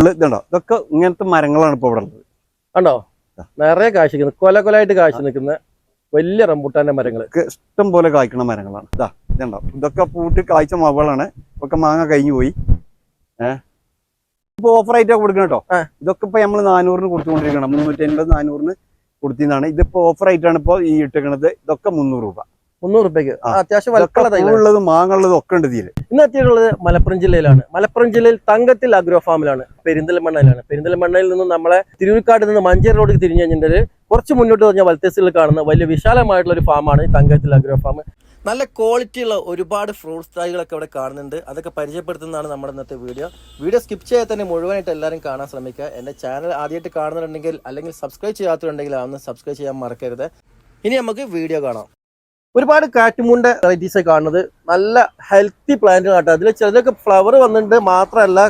ഇതുണ്ടോ? ഇതൊക്കെ ഇങ്ങനത്തെ മരങ്ങളാണ് ഇപ്പൊ ഇവിടെ ഉള്ളത്. കണ്ടോ? നിറയെ കാഴ്ച നിൽക്കുന്നത് കൊല കൊലായിട്ട് കാശ് നിൽക്കുന്ന വലിയ റംബുട്ടാന്റെ മരങ്ങൾ ഇഷ്ടം പോലെ കായ്ക്കുന്ന മരങ്ങളാണ്. ഇതാ ഇതുണ്ടോ? ഇതൊക്കെ പൂട്ട് കായ്ച്ച മാവുകളാണ് ഇതൊക്കെ മാങ്ങ കഴിഞ്ഞു പോയി. ഏഹ് ഇപ്പൊ ഓഫർ ആയിട്ടാ കൊടുക്കണം കേട്ടോ ഇതൊക്കെ ഇപ്പൊ നമ്മൾ നാനൂറിന് കൊടുത്തുകൊണ്ടിരിക്കണം. മുന്നൂറ്റി അൻപത് നാനൂറിന് കൊടുത്തിന്നാണ്. ഇതിപ്പോ ഓഫർ ആയിട്ടാണ് ഇപ്പൊ ഈ ഇട്ടിരിക്കണത് ഇതൊക്കെ മുന്നൂറ് രൂപ. മുന്നൂറ് രൂപയ്ക്ക്. അത്യാവശ്യം വലക്കുള്ള വലുപ്പമുള്ള തൈകളാണ്. പൂവുള്ളത് മാങ്ങ ഉള്ളത് ഒക്കെ ഉണ്ട് ഇന്ന് എത്തിയിട്ടുള്ളത് മലപ്പുറം ജില്ലയിലാണ്. മലപ്പുറം ജില്ലയിൽ തങ്കത്തിൽ അഗ്രോ ഫാമിലാണ്. പെരിന്തൽമണ്ണയിലാണ്. പെരിന്തൽമണ്ണയിൽ നിന്ന് നമ്മളെ തിരൂർക്കാട് നിന്ന് മഞ്ചേരി റോഡിൽ തിരിഞ്ഞു കഴിഞ്ഞിട്ട് കുറച്ച് മുന്നോട്ട് പറഞ്ഞ വലത്തേസിൽ കാണുന്ന വലിയ വിശാലമായിട്ടുള്ള ഒരു ഫാമാണ് ഈ തങ്കത്തിൽ അഗ്രോ ഫാം. നല്ല ക്വാളിറ്റി ഉള്ള ഒരുപാട് ഫ്രൂട്ട്സ് തൈകളൊക്കെ ഇവിടെ കാണുന്നുണ്ട്. അതൊക്കെ പരിചയപ്പെടുത്തുന്നതാണ് നമ്മുടെ ഇന്നത്തെ വീഡിയോ. വീഡിയോ സ്കിപ്പ് ചെയ്യാതെ തന്നെ മുഴുവനായിട്ട് എല്ലാവരും കാണാൻ ശ്രമിക്കുക. എന്റെ ചാനൽ ആദ്യമായിട്ട് കാണുന്നുണ്ടെങ്കിൽ അല്ലെങ്കിൽ സബ്സ്ക്രൈബ് ചെയ്യാത്തുണ്ടെങ്കിൽ അതൊന്ന് സബ്സ്ക്രൈബ് ചെയ്യാൻ മറക്കരുത്. ഇനി നമുക്ക് വീഡിയോ കാണാം. ഒരുപാട് കാറ്റുമൂന്റെ വെറൈറ്റീസ് കാണുന്നത്. നല്ല ഹെൽത്തി പ്ലാന്റ് കേട്ടോ. അതിൽ ചിലതൊക്കെ ഫ്ലവർ വന്നിട്ടുണ്ട്. മാത്രമല്ല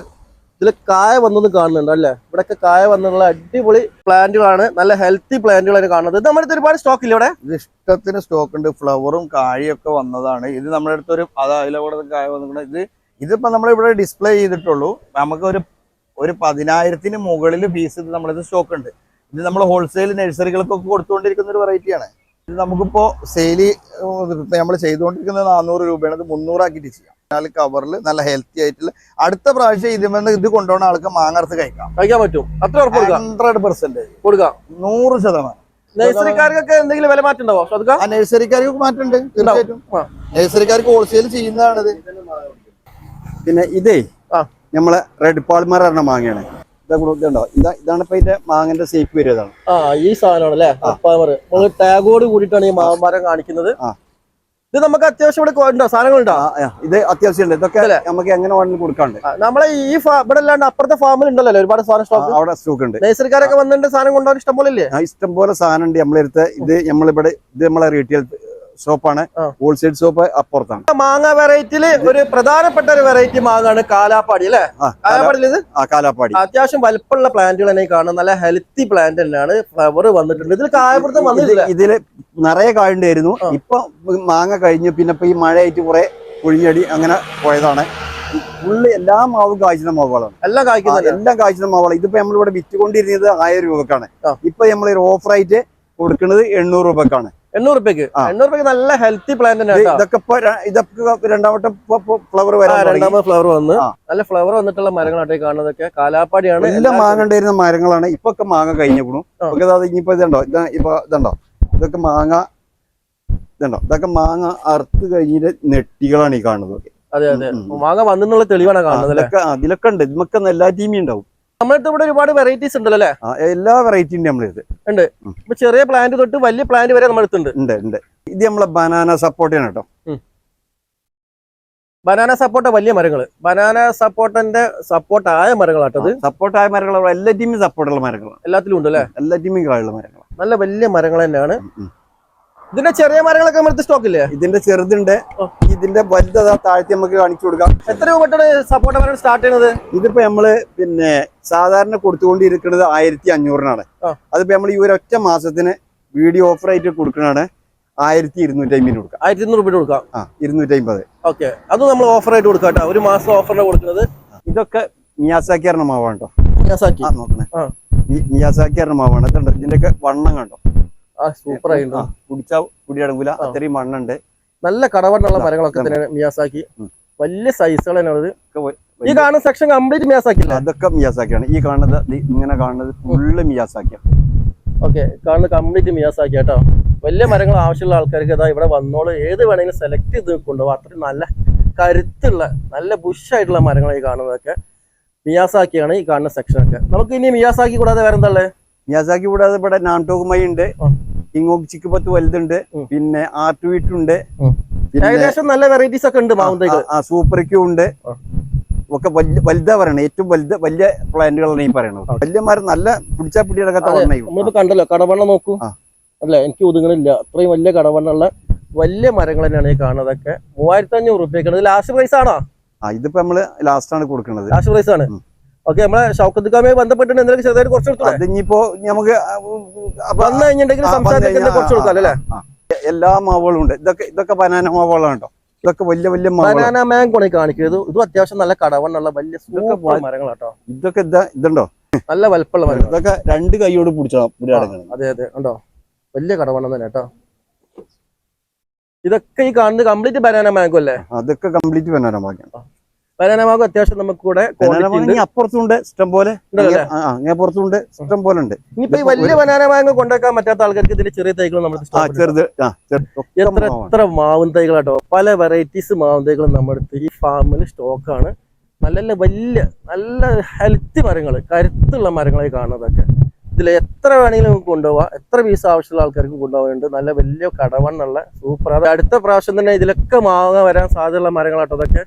ഇതിൽ കായ വന്നതും കാണുന്നുണ്ട് അല്ലേ? ഇവിടെയൊക്കെ കായ വന്നുള്ള അടിപൊളി പ്ലാന്റുകളാണ് നല്ല ഹെൽത്തി പ്ലാന്റുകളാണ് കാണുന്നത്. നമ്മുടെ അടുത്ത് ഒരുപാട് സ്റ്റോക്ക് ഇല്ല ഇവിടെ ഇഷ്ടത്തിന് സ്റ്റോക്ക് ഉണ്ട്. ഫ്ലവറും കായൊക്കെ വന്നതാണ്. ഇത് നമ്മുടെ അടുത്തൊരു അത് അതിലൂടെ കായ വന്നിട്ടുണ്ട്. ഇത് ഇതിപ്പോ നമ്മളിവിടെ ഡിസ്പ്ലേ ചെയ്തിട്ടുള്ളൂ. നമുക്ക് ഒരു ഒരു പതിനായിരത്തിന് മുകളിൽ പീസ് നമ്മളിത് സ്റ്റോക്ക് ഉണ്ട്. ഇത് നമ്മൾ ഹോൾസെയിൽ നഴ്സറികൾക്കൊക്കെ കൊടുത്തുകൊണ്ടിരിക്കുന്ന ഒരു വെറൈറ്റിയാണ് ഇത് നമുക്കിപ്പോ സെയിൽ നമ്മൾ ചെയ്തുകൊണ്ടിരിക്കുന്നത് നാനൂറ് രൂപയാണ്. ഇത് മുന്നൂറാക്കിയിട്ട് ചെയ്യാം. നാല് കവറിൽ നല്ല ഹെൽത്തി ആയിട്ടുള്ള അടുത്ത പ്രാവശ്യം ഇതിമെന്ന് ഇത് കൊണ്ടുപോകുന്ന ആൾക്ക് മാങ്ങർത്ത് കഴിക്കാം. കഴിക്കാൻ പറ്റും. അത്ര ഹൺഡ്രഡ് പെർസെന്റ് കൊടുക്കാം. നൂറ് ശതമാനം. നഴ്സറിക്കാർക്കൊക്കെ എന്തെങ്കിലും വില മാറ്റം ഉണ്ടാവോ ആ നഴ്സറിക്കാർക്ക് മാറ്റമുണ്ട്. തീർച്ചയായിട്ടും. നഴ്സറിക്കാർക്ക് ഹോൾസെയിൽ ചെയ്യുന്നതാണിത്. പിന്നെ ഇതേ ആ. നമ്മളെ റെഡ് പാൾമർ പറഞ്ഞ മാങ്ങയാണ്. ഇതുണ്ടോ? ഇതാ ഇതാണ് ഇപ്പൊ ഇതിന്റെ മാങ്ങന്റെ സേഫ് വരുന്നതാണ്. ആ ഈ സാധനമാണ് അല്ലേ നമ്മൾ ടാഗോട് കൂടിയിട്ടാണ് ഈ മാമരം കാണിക്കുന്നത്. ഇത് നമുക്ക് അത്യാവശ്യം ഇവിടെ ഉണ്ടോ? സാധനങ്ങളുണ്ടോ? ഇത് അത്യാവശ്യം ഉണ്ട്. ഇതൊക്കെ നമുക്ക് എങ്ങനെ വേണമെങ്കിലും കൊടുക്കാണ്ട് നമ്മളെ ഈ ഇവിടെ അല്ലാണ്ട് അപ്പുറത്തെ ഫാമിൽ ഉണ്ടല്ലോ ഒരുപാട് സാധനം സ്റ്റോക്ക് അവിടെ സ്റ്റോക്ക് ഉണ്ട്. നഴ്സറിക്കാരൊക്കെ വന്നിട്ട് സാധനം കൊണ്ടുപോകാൻ ഇഷ്ടം പോലെ ഇല്ലേ? ഇഷ്ടം പോലെ സാധനം ഉണ്ട്. നമ്മളെടുത്ത് ഇത് നമ്മളിവിടെ ഇത് നമ്മളെ റീറ്റെയിൽ ഷോപ്പാണ്. ഹോൾസെയിൽ ഷോപ്പ് അപ്പുറത്താണ്. മാങ്ങ വെറൈറ്റിയിൽ ഒരു പ്രധാനപ്പെട്ട ഒരു വെറൈറ്റി മാങ്ങാണ് കാലാപ്പാടി അല്ലേ? കാലാപ്പാടി ഇത്? ആ കാലാപ്പാടി. അത്യാവശ്യം വലുപ്പമുള്ള പ്ലാന്റുകൾ തന്നെ കാണും നല്ല ഹെൽത്തി പ്ലാന്റ് തന്നെയാണ്. ഫ്ലവർ വന്നിട്ടുണ്ട്. ഇതിൽ കായപ്പുറത്ത് വന്നിട്ടില്ല. ഇതിൽ നിറയെ കായുണ്ടായിരുന്നു. ഇപ്പൊ മാങ്ങ കഴിഞ്ഞു. പിന്നെ ഇപ്പൊ ഈ മഴയായിട്ട് കുറെ കുഴിഞ്ഞടി അങ്ങനെ പോയതാണ്. ഫുള്ള് എല്ലാ മാവും കാഴ്ച മാവുകളാണ്. എല്ലാം കായ്ക്കുന്ന എല്ലാം കാഴ്ച മാവുകളാണ്. ഇതിപ്പോ നമ്മളിവിടെ വിറ്റുകൊണ്ടിരുന്നത് ആയിരം രൂപക്കാണ്. ഇപ്പൊ നമ്മൾ ഒരു ഓഫർ കൊടുക്കുന്നത് എണ്ണൂറ് രൂപക്കാണ്. എണ്ണൂറ് രൂപയ്ക്ക്. എണ്ണൂറ് രൂപയ്ക്ക് നല്ല ഹെൽത്തി പ്ലാന്റ് ഇതൊക്കെ ഇതൊക്കെ രണ്ടാമത്തെ ഫ്ലവർ ആ, വരാൻ രണ്ടാമത് ഫ്ലവർ വന്ന് നല്ല ഫ്ലവർ വന്നിട്ടുള്ള മരങ്ങളാട്ടെ കാണുന്നതൊക്കെ. കാലാപ്പാടിയാണ്. എല്ലാം മാങ്ങ ഉണ്ടായിരുന്ന മരങ്ങളാണ്. ഇപ്പൊ ഒക്കെ മാങ്ങ കഴിഞ്ഞു ആ. ഒക്കെ ഇതാ ഇനിയിപ്പോ ഇതുണ്ടോ? ഇതാ ഇപ്പൊ ഇതുണ്ടോ? ഇതൊക്കെ മാങ്ങ ഇതുണ്ടോ? ഇതൊക്കെ മാങ്ങ അറുത്ത് കഴിഞ്ഞിട്ട് നെട്ടികളാണ് ഈ കാണുന്നത്. അതെ അതെ. മാങ്ങ വന്നുള്ള തെളിവാണ് കാണുന്നത് അതിലൊക്കെ ഉണ്ട്. ഇതൊക്കെ എല്ലാ ടീമി ഉണ്ടാവും. നമ്മളിട്ട് ഇവിടെ ഒരുപാട് വെറൈറ്റീസ് ഉണ്ടല്ലോ അല്ലേ? എല്ലാ വെറൈറ്റിന്റെ നമ്മളിത്. ഉണ്ട്. ഇപ്പൊ ചെറിയ പ്ലാന്റ് തൊട്ട് വലിയ പ്ലാന്റ് വരെ നമ്മൾ എടുത്തുണ്ട് ഉണ്ട് ഉണ്ട്. ഇത് നമ്മളെ ബനാന സപ്പോർട്ടാണ് കേട്ടോ. ബനാന സപ്പോർട്ട വലിയ മരങ്ങൾ ബനാന സപ്പോർട്ടന്റെ സപ്പോർട്ട് ആയ മരങ്ങളാട്ടത് ആയ മരങ്ങൾ എല്ലാ ടീമും സപ്പോർട്ടുള്ള മരങ്ങളാണ് എല്ലാത്തിലും ഉണ്ട് അല്ലേ എല്ലാ ടീമും കായുള്ള മരങ്ങൾ നല്ല വലിയ മരങ്ങൾ തന്നെയാണ്. ഇതിന്റെ ചെറിയ മരങ്ങളൊക്കെ നമ്മുടെ സ്റ്റോക്ക് ഇല്ലേ? ഇതിന്റെ ചെറുതുണ്ട്. ഇതിന്റെ വലുത് താഴ്ത്തി നമുക്ക് കാണിച്ചു കൊടുക്കാം. എത്ര രൂപ സപ്പോർട്ട് മരം സ്റ്റാർട്ട് ചെയ്യുന്നത് ഇതിപ്പോ നമ്മൾ പിന്നെ സാധാരണ കൊടുത്തുകൊണ്ടിരിക്കുന്നത് ആയിരത്തി അഞ്ഞൂറിനാണ്. അതിപ്പോ നമ്മൾ ഈ ഒരൊറ്റ മാസത്തിന് വീഡിയോ ഓഫർ ആയിട്ട് കൊടുക്കുന്നതാണ് ആയിരത്തി ഇരുന്നൂറ്റി അമ്പതിന് കൊടുക്കാം. ആയിരത്തി ഇരുന്നൂറ് രൂപ കൊടുക്കാം. ആ ഇരുന്നൂറ്റി അമ്പത് ഓക്കെ. അത് നമ്മൾ ഓഫർ ആയിട്ട് കൊടുക്കാം കേട്ടോ. ഒരു മാസം ഓഫറിന് കൊടുക്കുന്നത്. ഇതൊക്കെ മിയാസാക്കി പറഞ്ഞ മാവാണ് കേട്ടോ. മിയാസാക്കി. നോക്കണേ. മിയാസാക്കി പറഞ്ഞ മാവാണ്. ഇതിന്റെ ഒക്കെ വണ്ണം കണ്ടോ? സൂപ്പർ ആയിട്ടുണ്ട്. കുടിച്ച കുടിയടങ്ങൂല അത്രയും മണ്ണുണ്ട്. നല്ല കടവണ്ണുള്ള മരങ്ങളൊക്കെ തന്നെ മിയാസാക്കി. വലിയ സൈസുകൾ വ- ഈ കാണുന്ന സെക്ഷൻ കംപ്ലീറ്റ് മിയാസാക്കി അതൊക്കെ മിയാസാക്കിയാണ്. ഈ കാണുന്നത് ഇങ്ങനെ കാണുന്നത് ഫുള്ള് മിയാസാക്കിയാണ് ഓക്കെ കാണുന്ന കംപ്ലീറ്റ് മിയാസാക്കി കേട്ടോ വലിയ മരങ്ങൾ ആവശ്യമുള്ള ആൾക്കാർക്ക് ഇതാ ഇവിടെ വന്നോളൂ. ഏത് വേണമെങ്കിലും സെലക്ട് ചെയ്ത് കൊണ്ടുപോകും അത്രയും നല്ല കരുത്തുള്ള നല്ല ബുഷായിട്ടുള്ള മരങ്ങളായി കാണുന്നതൊക്കെ മിയാസാക്കിയാണ് ഈ കാണുന്ന സെക്ഷനൊക്കെ നമുക്ക് ഇനി മിയാസാക്കി കൂടാതെ വേറെ എന്താ ഉള്ളത് മിയാസാക്കി കൂടാതെ ഇവിടെ നാംടോകുമായി ഉണ്ട്. ചിക്ക് പത്ത് വലുതുണ്ട്. പിന്നെ പിന്നെ ആർട്ടുവീറ്റ് ഉണ്ട്. ഏകദേശം നല്ല വെറൈറ്റീസ് ഒക്കെ ഉണ്ട് ആ സൂപ്പർ ക്യൂ ഉണ്ട്. ഒക്കെ വലിയ വലുതാ പറയണേ. ഏറ്റവും വലുത് വലിയ പ്ലാന്റുകളാണ് ഈ പറയണത്. വലിയ മരം നല്ല പിടിച്ചാ പിടിയെടുക്കാത്ത നമ്മളിപ്പോ കണ്ടല്ലോ കടവണ്ണ നോക്കൂ. അല്ല എനിക്ക് ഒതുങ്ങണില്ല അത്രയും വലിയ കടവണ്ണുള്ള വലിയ മരങ്ങൾ തന്നെയാണ് ഈ കാണുന്നതൊക്കെ. മൂവായിരത്തി അഞ്ഞൂറ് റുപ്യക്കാണ് ലാസ്റ്റ് പ്രൈസ് ആണോ? ആ ഇതിപ്പോ നമ്മൾ ലാസ്റ്റ് ആണ് കൊടുക്കുന്നത് ലാസ്റ്റ് പ്രൈസ് ആണ്. ഓക്കെ നമ്മളെ ഷൗക്കത്ത് കാമയെ ബന്ധപ്പെട്ടിട്ട് എന്തെങ്കിലും ചെറുതായിട്ട് കുറച്ച് കൊടുത്തോ അതിനിപ്പോ നമുക്ക് വന്നു കഴിഞ്ഞിട്ടുണ്ടെങ്കിൽ കുറച്ച് കൊടുക്കാം അല്ലേ. എല്ലാ മാവുകളും ഉണ്ട്. ഇതൊക്കെ ഇതൊക്കെ ബനാന മാവുകളാണ് കേട്ടോ. ഇതൊക്കെ വലിയ വലിയ ബനാന മാങ്കോണി കാണിക്കുന്നത്. ഇതും അത്യാവശ്യം നല്ല കടവണ്ണുള്ള വലിയ മരങ്ങളാട്ടോ ഇതൊക്കെ ഇതാ ഇതുണ്ടോ? നല്ല വലപ്പുള്ള മരങ്ങൾ ഇതൊക്കെ രണ്ട് കൈയോട് പിടിച്ചാ ഇവിടെ അടങ്ങണം. അതെ അതെ ഉണ്ടോ? വലിയ കടവണ്ണം തന്നെ കേട്ടോ ഇതൊക്കെ ഈ കാണുന്നത് കംപ്ലീറ്റ് ബനാന മാങ്കോ അല്ലേ? അതൊക്കെ കംപ്ലീറ്റ് ബനാന പനോരമാക്കിയാണ് ബനാന മാങ്കോ അത്യാവശ്യം നമുക്ക് കൂടെ. അപ്പുറത്തുണ്ട് ഇഷ്ടം പോലെ അപ്പുറത്തുണ്ട് ഇഷ്ടം പോലെ ഉണ്ട് ഇനിയിപ്പോ ഈ വലിയ ബനാന മാങ്കോ കൊണ്ടുവെക്കാൻ പറ്റാത്ത ആൾക്കാർക്ക് ഇതിന്റെ ചെറിയ തൈകൾ നമ്മൾ ചെറുത് എത്ര. എത്ര മാവും തൈകളാട്ടോ? പല വെറൈറ്റീസ് മാവും തൈകളും നമ്മുടെ ഈ ഫാമിൽ സ്റ്റോക്കാണ് നല്ല നല്ല വലിയ നല്ല ഹെൽത്തി മരങ്ങൾ കരുത്തുള്ള മരങ്ങളായി കാണുന്നതൊക്കെ. ഇതിൽ എത്ര വേണമെങ്കിലും നമുക്ക് കൊണ്ടുപോവാം. എത്ര പീസ് ആവശ്യമുള്ള ആൾക്കാർക്ക് കൊണ്ടുപോകാനുണ്ട്. നല്ല വലിയ കടവണ്ണുള്ള സൂപ്പർ അത് അടുത്ത പ്രാവശ്യം തന്നെ ഇതിലൊക്കെ മാങ്ങ വരാൻ സാധ്യതയുള്ള മരങ്ങളാട്ടോ അതൊക്കെ.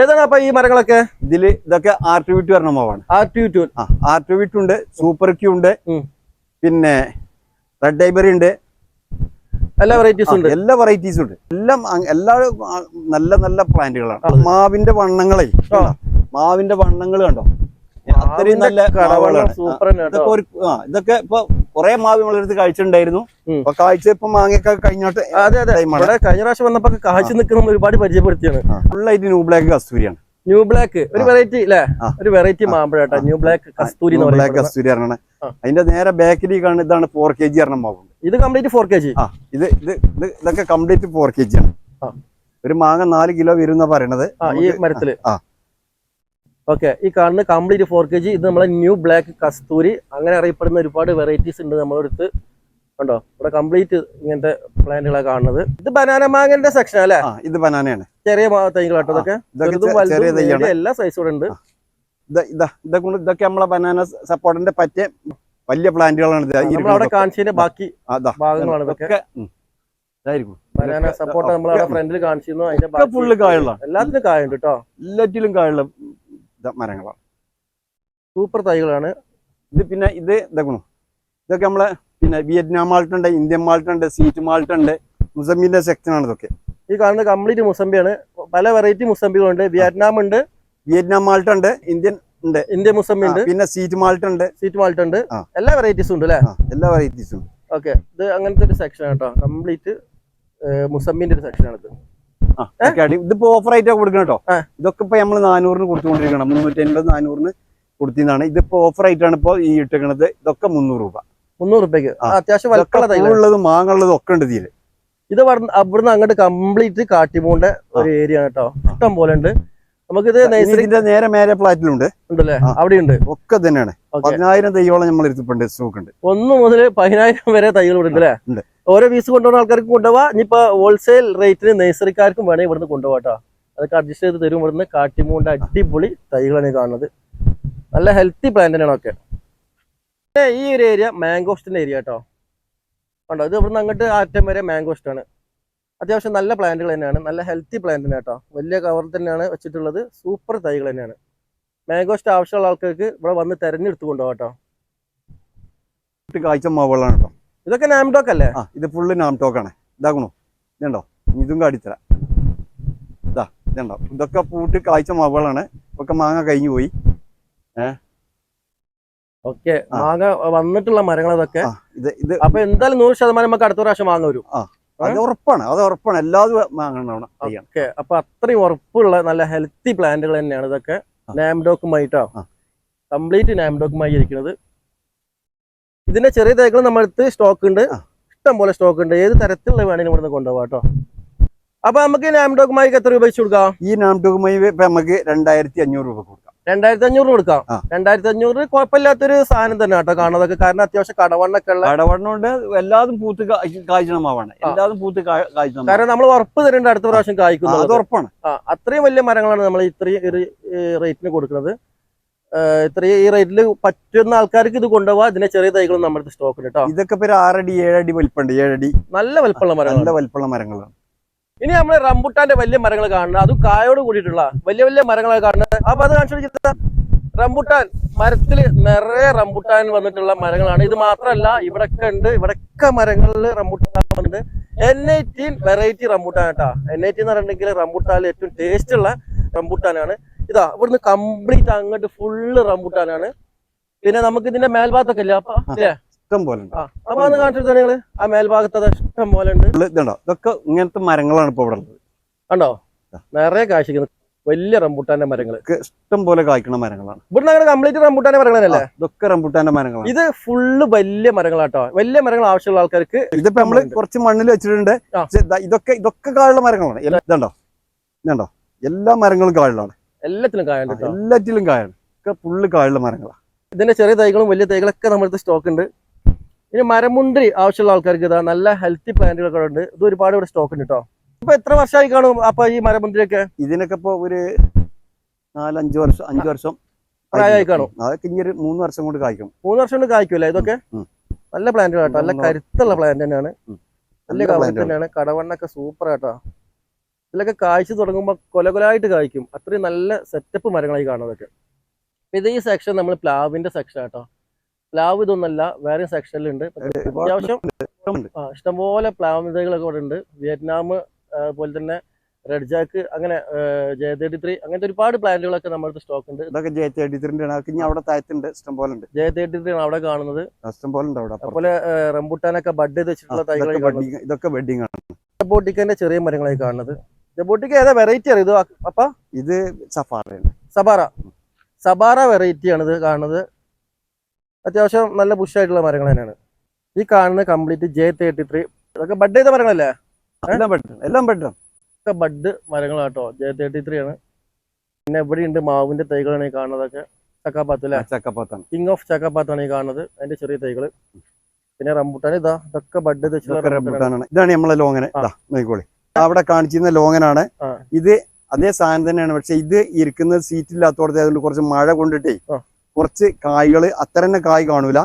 ഏതാണ് അപ്പൊ ഈ മരങ്ങളൊക്കെ? ഇതിൽ ഇതൊക്കെ ആർ ടു വിറ്റ് പറഞ്ഞ മാവാണ്. ആർ ടു ടു ആ ആർ ടു വിറ്റ് ഉണ്ട് സൂപ്പർ ക്യൂ ഉണ്ട് പിന്നെ റെഡ് ഡൈബറി ഉണ്ട്. എല്ലാ വെറൈറ്റീസും ഉണ്ട്. എല്ലാ വെറൈറ്റീസും ഉണ്ട്. എല്ലാം എല്ലാ നല്ല നല്ല പ്ലാന്റുകളാണ് മാവിന്റെ വണ്ണങ്ങളെ മാവിന്റെ വണ്ണങ്ങൾ കണ്ടോ? അത്രയും നല്ല ഇതൊക്കെ ഒരു ആ ഇതൊക്കെ ഇപ്പൊ കുറെ മാവ് നമ്മളെടുത്ത് കഴിച്ചിട്ടുണ്ടായിരുന്നു. അപ്പൊ കാഴ്ച ഇപ്പൊ മാങ്ങയൊക്കെ കഴിഞ്ഞോട്ട് അതെ അതെ. ഇവിടെ കഴിഞ്ഞ പ്രാവശ്യം വന്നപ്പോ കാഴ്ച നിൽക്കുന്ന ഒരുപാട് പരിചയപ്പെടുത്തിയാണ്. ഫുള്ളായിട്ട് ന്യൂ ബ്ലാക്ക് കസ്തൂരിയാണ്. ന്യൂ ബ്ലാക്ക് ഒരു. വെറൈറ്റി അല്ലേ ഒരു variety മാമ്പഴാട്ടോ new black Kasturi new black Kasturi പറഞ്ഞ അതിന്റെ നേരെ ബാക്കിൽ കാണുന്ന ഇതാണ് ഫോർ കെ ജി പറഞ്ഞ മാവുണ്ട് ഇത് കംപ്ലീറ്റ് ഫോർ കെ ജി ആ ഇത് ഇത് ഇത് ഇതൊക്കെ കംപ്ലീറ്റ് ഫോർ കെ ജി ആണ്. ഒരു മാങ്ങ നാല് കിലോ വരും എന്നാ പറയണത്. ആ ഈ മരത്തിൽ. ആ. ഓക്കെ ഈ കാണുന്ന കംപ്ലീറ്റ് ഫോർ കെ ജി ഇത് നമ്മളെ ന്യൂ ബ്ലാക്ക് കസ്തൂരി. അങ്ങനെ അറിയപ്പെടുന്ന ഒരുപാട് വെറൈറ്റീസ് ഉണ്ട് നമ്മുടെ അടുത്ത് കണ്ടോ? ഇവിടെ കംപ്ലീറ്റ് ഇങ്ങനത്തെ പ്ലാന്റുകളാണ് കാണുന്നത്. ഇത് ബനാന മാങ്ങന്റെ സെക്ഷൻ അല്ലേ? ഇത് ബനാനയാണ് ചെറിയ തൈകളാട്ടോ ഇതൊക്കെ. എല്ലാ സൈസും ഉണ്ട്. ഇതാ ഇതൊക്കെ ഇതൊക്കെ നമ്മളെ ബനാന സപ്പോർട്ടിന്റെ പറ്റിയ വലിയ പ്ലാന്റുകളാണ് ഇവിടെ അവിടെ കാണിച്ചതിന്റെ ബാക്കി ഭാഗങ്ങളാണ് ഇതൊക്കെ. ബനാന സപ്പോർട്ട് നമ്മൾ അവിടെ ഫ്രണ്ടിൽ കാണിച്ചിരുന്നു. അതിന്റെ ഫുള്ള് കായുള്ള. എല്ലാത്തിനും കായുണ്ട് കേട്ടോ. എല്ലാറ്റിലും കായുള്ള മരങ്ങളാണ്. സൂപ്പർ തൈകളാണ്. ഇത് പിന്നെ ഇത് ഇതാക്കണു. ഇതൊക്കെ നമ്മളെ പിന്നെ വിയറ്റ്നാം മാൾട്ടുണ്ട് ഇന്ത്യൻ മാൾട്ടുണ്ട് സീറ്റ് മാൾട്ടുണ്ട് ഉണ്ട് സെക്ഷനാണ് ഇതൊക്കെ. ഈ കാണുന്ന കംപ്ലീറ്റ് മുസംബിയാണ് പല വെറൈറ്റി മുസംബികളുണ്ട് വിയറ്റ്നാം ഉണ്ട്. വിയറ്റ്നാം ഇന്ത്യൻ ഉണ്ട്. ഇന്ത്യൻ ഇന്ത്യ മുസംബി ഉണ്ട് പിന്നെ സീറ്റ് മാൾട്ട് ഉണ്ട് സീറ്റ് മാൾട്ട് ഉണ്ട് എല്ലാ വെറൈറ്റീസും ഉണ്ട് അല്ലേ എല്ലാ വെറൈറ്റീസും ഓക്കെ ഇത് അങ്ങനത്തെ ഒരു സെക്ഷൻ കേട്ടോ കംപ്ലീറ്റ് മുസംബിന്റെ ഒരു സെക്ഷൻ ഇതിപ്പോ ഓഫർ ആയിട്ടാ കൊടുക്കണം കേട്ടോ. ഇതൊക്കെ ഇപ്പൊ നമ്മൾ നാനൂറിന് കൊടുത്തുകൊണ്ടിരിക്കണം. മുന്നൂറ്റി അൻപത് നാനൂറിന് കൊടുത്തിന്നാണ്. ഇതിപ്പോ ഓഫർ ആയിട്ടാണ് ഇപ്പൊ ഈ ഇട്ടേക്കണത്. ഇതൊക്കെ മുന്നൂറ് രൂപ. മുന്നൂറ് രൂപയ്ക്ക്. അത്യാവശ്യം തൈകളാണ്. മാങ്ങുള്ളതും ഒക്കെ ഉണ്ട് ഇതിൽ. ഇത് അവിടുന്ന് അങ്ങോട്ട് കംപ്ലീറ്റ് കാട്ടിമൂണ്ട ഒരു ഏരിയ ആണ് കേട്ടോ ഇഷ്ടം പോലെ ഉണ്ട്. നമുക്കിത് ഇതിന്റെ നേരെ മേലെ ഫ്ലാറ്റിലുണ്ട്. ഉണ്ടല്ലേ? അവിടെ ഉണ്ട് ഒക്കെ തന്നെയാണ് പതിനായിരം തൈയോളം നമ്മൾ ഇരുത്തിപ്പുണ്ട് സ്റ്റോക്ക് ഉണ്ട്. ഒന്ന് മുതൽ പതിനായിരം വരെ തൈകൾ ഇവിടെ ഉണ്ട് അല്ലേ? ഉണ്ട്. ഓരോ പീസ് കൊണ്ടുപോകുന്ന ആൾക്കാർക്ക് കൊണ്ടുപോവാ. ഇനിയിപ്പോ ഹോൾസെയിൽ റേറ്റിന് നഴ്സറിക്കാർക്കും വേണേ ഇവിടുന്ന് കൊണ്ടുപോകാം അതൊക്കെ അഡ്ജസ്റ്റ് ചെയ്ത് തരും ഇവിടുന്ന്. കാട്ടിമൂണ്ട അടിപൊളി തൈകളാണ് കാണുന്നത്. നല്ല ഹെൽത്തി പ്ലാന്റ് തന്നെയാണ് ഒക്കെ. പിന്നെ ഈ ഒരു ഏരിയ മാംഗോസ്റ്റിന്റെ ഏരിയ കേട്ടോ കണ്ടോ? ഇത് ഇവിടുന്ന് അങ്ങോട്ട് ആറ്റം വരെ മാംഗോസ്റ്റ് ആണ്. അത്യാവശ്യം നല്ല പ്ലാന്റുകൾ തന്നെയാണ്. നല്ല ഹെൽത്തി പ്ലാന്റ് തന്നെ കേട്ടോ വലിയ കവർ തന്നെയാണ് വെച്ചിട്ടുള്ളത്. സൂപ്പർ തൈകൾ തന്നെയാണ്. മാംഗോസ്റ്റ് ആവശ്യമുള്ള ആൾക്കാർക്ക് ഇവിടെ വന്ന് തെരഞ്ഞെടുത്ത് കൊണ്ടുപോകാം കേട്ടോ കാഴ്ച മാവുകളാണ് കേട്ടോ ഇതൊക്കെ നാംഡോക്ക് അല്ലേ? ആ ഇത് ഫുള്ള് നാം ആണ്. ഇതാക്കണോ. ഇതുണ്ടോ? ഇതും കാടിത്തരാം ഇതാ ഇതുണ്ടോ? ഇതൊക്കെ പൂട്ട് കാഴ്ച മാവുകളാണ്. ഒക്കെ മാങ്ങ കഴിഞ്ഞു പോയി. ഓക്കെ മാങ്ങ വന്നിട്ടുള്ള മരങ്ങൾ അതൊക്കെ ഇത് ഇത് അപ്പൊ എന്തായാലും നൂറ് ശതമാനം നമുക്ക് അടുത്ത പ്രാവശ്യം മാങ്ങ വരും. അത് ഉറപ്പാണ്. അത് ഉറപ്പാണ്. എല്ലാതും മാങ്ങ ഓക്കെ അപ്പൊ അത്രയും ഉറപ്പുള്ള നല്ല ഹെൽത്തി പ്ലാന്റുകൾ തന്നെയാണ് ഇതൊക്കെ. നാംഡോക്കുമായിട്ടോ. കംപ്ലീറ്റ് നാംഡോക്കുമായി ഇരിക്കുന്നത് ഇതിന്റെ ചെറിയ തൈകൾ നമ്മുടെ അടുത്ത് സ്റ്റോക്ക് ഉണ്ട്. ഇഷ്ടം പോലെ സ്റ്റോക്ക് ഉണ്ട്. ഏത് തരത്തിലുള്ള വേണമെങ്കിലും ഇവിടുന്ന് കൊണ്ടുപോകാം കേട്ടോ. അപ്പൊ നമുക്ക് നാംഡോക്കുമായിക്ക് എത്ര രൂപ വെച്ച് കൊടുക്കാം? ഈ നാം ടോക്കുമായി ഇപ്പൊ നമുക്ക് രണ്ടായിരത്തി അഞ്ഞൂറ് രൂപ കൊടുക്കാം. രണ്ടായിരത്തി അഞ്ഞൂറ് കൊടുക്കാം. രണ്ടായിരത്തി അഞ്ഞൂറ് കുഴപ്പമില്ലാത്തൊരു സാധനം തന്നെ കേട്ടോ കാണുന്നതൊക്കെ. കാരണം അത്യാവശ്യം കടവണ്ണൊക്കെ ഉള്ള കടവണ്ണോണ്ട് എല്ലാതും പൂത്ത് കായ്ച്ചണമാവാണ്. എല്ലാതും പൂത്ത് കായ്ച്ചണം കാരണം നമ്മൾ ഉറപ്പ് തരേണ്ട അടുത്ത പ്രാവശ്യം കായ്ക്കുന്നത് ഉറപ്പാണ്. അത്രയും വലിയ മരങ്ങളാണ് നമ്മൾ ഇത്രയും ഒരു റേറ്റിന് കൊടുക്കുന്നത്. ആ, ഇത്രയും ഈ റേറ്റിൽ പറ്റുന്ന ആൾക്കാർക്ക് ഇത് കൊണ്ടുപോകാം ഇതിനെ ചെറിയ തൈകളും നമ്മുടെ സ്റ്റോക്ക് ഉണ്ട് കേട്ടോ ഇതൊക്കെ പേര് ആറടി ഏഴടി വലിപ്പമുണ്ട് ഏഴടി. നല്ല വലിപ്പമുള്ള മരങ്ങളാണ്. നല്ല വലിപ്പമുള്ള മരങ്ങളാണ്. ഇനി നമ്മൾ റംബുട്ടാന്റെ വലിയ മരങ്ങൾ കാണുന്നത്. അതും കായോട് കൂടിയിട്ടുള്ള വലിയ വലിയ മരങ്ങളാണ് കാണുന്നത്. അപ്പൊ അത് കാണിച്ചു റംബുട്ടാൻ മരത്തിൽ നിറയെ റംബുട്ടാൻ വന്നിട്ടുള്ള മരങ്ങളാണ്. ഇത് മാത്രമല്ല ഇവിടൊക്കെ ഉണ്ട്. ഇവിടൊക്കെ മരങ്ങളിൽ റംബുട്ടാൻ വന്നിട്ട് എൻ എയ്റ്റീൻ വെറൈറ്റി റംബുട്ടാൻ കേട്ടാ എൻ എയ്റ്റീൻ എന്ന് പറഞ്ഞിട്ടുണ്ടെങ്കിൽ റംബുട്ടാനിൽ ഏറ്റവും ടേസ്റ്റ് ഉള്ള റംബുട്ടാനാണ്. ഇതാ ഇവിടുന്ന് കംപ്ലീറ്റ് അങ്ങോട്ട് ഫുള്ള് റംബൂട്ടാനാണ്. പിന്നെ നമുക്ക് ഇതിന്റെ മേൽഭാഗത്തൊക്കെ ഇല്ല? അപ്പൊ ഇല്ലേ? ഇഷ്ടം പോലെ ഉണ്ട്. അപ്പൊ അന്ന് കാണിച്ചു നിങ്ങൾ? ആ മേൽഭാഗത്ത് അത് ഇഷ്ടം പോലെ ഉണ്ട്. ഇതുണ്ടോ? ഇതൊക്കെ ഇങ്ങനത്തെ മരങ്ങളാണ് ഇപ്പൊ ഇവിടെ ഉള്ളത്. കണ്ടോ? നിറയെ കാശിക്കുന്നു വലിയ റംബൂട്ടാന്റെ മരങ്ങൾ ഇഷ്ടം പോലെ കായ്ക്കുന്ന മരങ്ങളാണ്. ഇവിടെ അങ്ങനെ കംപ്ലീറ്റ് റംബൂട്ടാന്റെ മരങ്ങളല്ലേ? ഇതൊക്കെ റംബൂട്ടാന്റെ മരങ്ങളാണ്. ഇത് ഫുള്ള് വലിയ മരങ്ങളാട്ടോ. വലിയ മരങ്ങൾ ആവശ്യമുള്ള ആൾക്കാർക്ക് ഇതിപ്പോ നമ്മൾ കുറച്ച് മണ്ണിൽ വെച്ചിട്ടുണ്ട്. ഇതൊക്കെ ഇതൊക്കെ കായുള്ള മരങ്ങളാണ്. ഇതുണ്ടോ? ഇതുണ്ടോ? എല്ലാ മരങ്ങളും കായുള്ളതാണ് എല്ലാത്തിലും കായുണ്ട് ട്ടോ. എല്ലാറ്റിലും കായാണ് ഒക്കെ ഫുള്ള് കായുള്ള മരങ്ങളാണ് ഇതിന്റെ ചെറിയ തൈകളും വലിയ തൈകളൊക്കെ നമ്മുടെ സ്റ്റോക്ക് ഉണ്ട്. ഇനി മരമുന്തിരി ആവശ്യമുള്ള ആൾക്കാർക്ക് ഇതാ നല്ല ഹെൽത്തി പ്ലാന്റുകളൊക്കെ ഉണ്ട് ഇത് ഒരുപാട് ഇവിടെ സ്റ്റോക്ക് ഉണ്ട് കേട്ടോ ഇപ്പൊ എത്ര വർഷമായി കാണും അപ്പൊ ഈ മരമുന്തിരിയൊക്കെ ഇതിനൊക്കെ ഇപ്പൊ ഒരു നാലഞ്ച് വർഷം അഞ്ചു വർഷം പ്രായമായി കാണും. അതൊക്കെ ഇനി ഒരു മൂന്ന് വർഷം കൊണ്ട് കായ്ക്കും. മൂന്ന് വർഷം കൊണ്ട് കായ്ക്കൂല ഇതൊക്കെ? ഉം. നല്ല പ്ലാന്റുകൾ കേട്ടോ നല്ല മൂന്ന് കരുത്തുള്ള പ്ലാന്റ് തന്നെയാണ്. ഉം. നല്ല നല്ല കവർ plant കൾ. തന്നെയാണ്. കടവണ്ണൊക്കെ സൂപ്പർ ആട്ടോ. ഇതിലൊക്കെ കാഴ്ച തുടങ്ങുമ്പോൾ കൊലകൊലായിട്ട് കായ്ക്കും. അത്രയും നല്ല സെറ്റപ്പ് മരങ്ങളായി കാണുന്നതൊക്കെ. അപ്പൊ ഇത് ഈ സെക്ഷൻ നമ്മൾ പ്ലാവിന്റെ സെക്ഷൻ ആട്ടോ. പ്ലാവ് ഇതൊന്നല്ല വേറെ സെക്ഷനിലുണ്ട് അത്യാവശ്യം. ആ ഇഷ്ടംപോലെ പ്ലാവ് തൈകളൊക്കെ ഇവിടെ ഉണ്ട്. വിയറ്റ്നാം അതുപോലെ തന്നെ റെഡ് ജാക്ക് അങ്ങനെ ജെ തേർട്ടി ത്രീ അങ്ങനത്തെ ഒരുപാട് പ്ലാന്റുകളൊക്കെ നമ്മുടെ സ്റ്റോക്ക് ഉണ്ട്. ഇതൊക്കെ ജെ തേർട്ടി ത്രീ ഇനി അവിടെ താഴത്തുണ്ട്. ഇഷ്ടം പോലെ ഉണ്ട്. ജെ തേർട്ടി ത്രീ ആണ് അവിടെ കാണുന്നത്. ഇഷ്ടം പോലെ ഉണ്ട് അവിടെ. അതുപോലെ റംബുട്ടാനൊക്കെ ബഡ് ചെയ്ത് വെച്ചിട്ടുള്ള തൈകൾ ഇതൊക്കെ ബെഡിങ് ആണ്. ബോട്ടിക്കന്റെ ചെറിയ മരങ്ങളായി കാണുന്നത്. ജബോട്ടിക്ക ഏതാ വെറൈറ്റി ആണ് ഇത്? അപ്പ? ഇത് സഫാറയാണ്. സബാറ. സബാറ വെറൈറ്റി ആണ് ഇത് കാണുന്നത്. അത്യാവശ്യം നല്ല ബുഷായിട്ടുള്ള മരങ്ങൾ തന്നെയാണ്. ഈ കാണുന്ന കംപ്ലീറ്റ് ജെ തേർട്ടി ത്രീ ഇതൊക്കെ ബഡ് ചെയ്ത മരങ്ങളല്ലേ? എല്ലാം ബഡ് എല്ലാം ബഡ് ഒക്കെ ബഡ് മരങ്ങളാട്ടോ ജെ തേർട്ടി ത്രീ ആണ്. പിന്നെ എവിടെ ഉണ്ട് മാവിന്റെ തൈകളാണ് ഈ കാണുന്നതൊക്കെ. ചക്കാപ്പാത്ത് അല്ലേ? ചക്കാപ്പാത്താണ്. കിങ് ഓഫ് ചക്കാപ്പാത്താണ് ഈ കാണുന്നത്. അതിന്റെ ചെറിയ തൈകൾ. പിന്നെ റംബുട്ടാൻ ഇതാ. ഇതൊക്കെ ബഡ് ഇതാണ് നമ്മളെ ലോങ്ങനെ. ആ. അവിടെ കാണിച്ചിരുന്ന ലോങ്ങനാണ്. ഇത് അതേ സാധനം തന്നെയാണ്. പക്ഷെ ഇത് ഇരിക്കുന്നത് സീറ്റ് ഇല്ലാത്തോടത്തെ അതുകൊണ്ട് കുറച്ച് മഴ കൊണ്ടിട്ടേ കുറച്ച് കായ്കൾ അത്ര തന്നെ കായ് കാണൂല.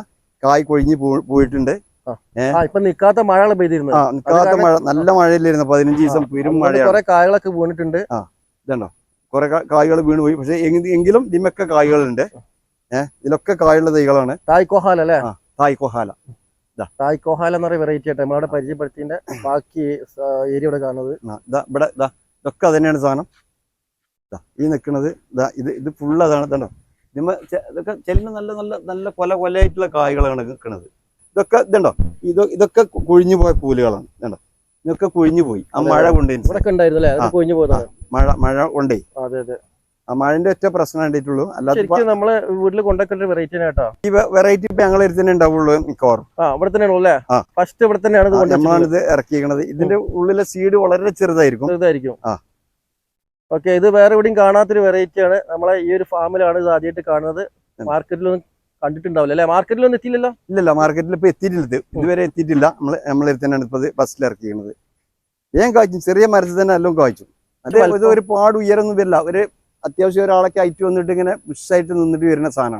കായ് കൊഴിഞ്ഞു പോയിട്ടുണ്ട്. ആ. നിക്കാത്ത മഴ പെയ്തിരുന്നു ആ നിക്കാത്ത മഴ നല്ല മഴയില്ലായിരുന്നു. പതിനഞ്ച് ദിവസം പെരും കുറെ കായകളൊക്കെ വീണിട്ടുണ്ട്. ഇതുണ്ടോ? കുറെ കായ്കൾ വീണ് പോയി. പക്ഷെ എങ്കിലും ഇതിമൊക്കെ കായ്കളുണ്ട്. ഏഹ് ഇതിലൊക്കെ കായുള്ള തൈകളാണ്. അല്ലേ? അല്ലെ തായ് കൊഹാല എന്ന് പറയുന്ന വെറൈറ്റി ആയിട്ട് നമ്മളവിടെ പരിചയപ്പെടുത്തിന്റെ ബാക്കി ഏരിയ ഇവിടെ കാണുന്നത്. ഇവിടെ ഇതാ ഇതൊക്കെ അത് തന്നെയാണ് സാധനം ഈ നിൽക്കുന്നത് ഇതാ ഇത് ഇത് ഫുള്ള് അതാണ്. ഇതുണ്ടോ? ഇതിമ്മ ഇതൊക്കെ ചെല്ലുന്ന നല്ല നല്ല നല്ല കൊല കൊലയായിട്ടുള്ള കായ്കളാണ് നിൽക്കുന്നത്. ഇതൊക്കെ ഇതുണ്ടോ? ഇത് ഇതൊക്കെ കുഴിഞ്ഞു പോയ പൂലുകളാണ്. ഇതുണ്ടോ? ഇതൊക്കെ കുഴിഞ്ഞു പോയി. ആ മഴ കൊണ്ടേ. മഴ മഴ കൊണ്ടേ. അതെ അതെ. മഴന്റെ ഒറ്റ പ്രശ്നം കണ്ടിട്ടുള്ളൂ. അല്ലാതെ നമ്മൾ വീട്ടിൽ കൊണ്ടൊക്കെ വെറൈറ്റി കേട്ടോ. ഈ വെറൈറ്റി ഇപ്പൊ ഞങ്ങൾ തന്നെ ഉണ്ടാവുള്ളൂ മിക്കവാറും. ഇവിടെ തന്നെയാണോ അല്ലേ? ഫസ്റ്റ് ഇവിടെ തന്നെയാണ് നമ്മളാണിത് നമ്മളാണ് ഇത് ഇറക്കിയിരിക്കുന്നത് ഇതിന്റെ ഉള്ളിലെ സീഡ് വളരെ ചെറുതായിരിക്കും. ചെറുതായിരിക്കും. ആ. ഓക്കെ ഇത് വേറെ എവിടെയും കാണാത്തൊരു വെറൈറ്റി ആണ്. നമ്മളെ ഈ ഒരു ഫാമിലാണ് ഇത് ആദ്യമായിട്ട് കാണുന്നത്. മാർക്കറ്റിലൊന്നും കണ്ടിട്ടുണ്ടാവില്ല അല്ലെ? മാർക്കറ്റിലൊന്നും എത്തിയില്ലല്ലോ? ഇല്ലല്ലോ മാർക്കറ്റിൽ ഇപ്പൊ എത്തിയിട്ടില്ല ഇത്. ഇതുവരെ എത്തിയിട്ടില്ല. നമ്മൾ നമ്മളെ തന്നെയാണ് ഇപ്പൊ ബസ്സിൽ ഇറക്കിയിരിക്കുന്നത് ഞാൻ കായ്ച്ചും ചെറിയ മരത്തിൽ തന്നെ എല്ലാം കായ്ച്ചു അത് ഒരുപാട് ഉയരൊന്നും ഇല്ല ഒരു അത്യാവശ്യം ഒരാളൊക്കെ ഐറ്റ് വന്നിട്ട് ഇങ്ങനെ ബുഷായിട്ട് നിന്നിട്ട് വരുന്ന സാധനമാണ്.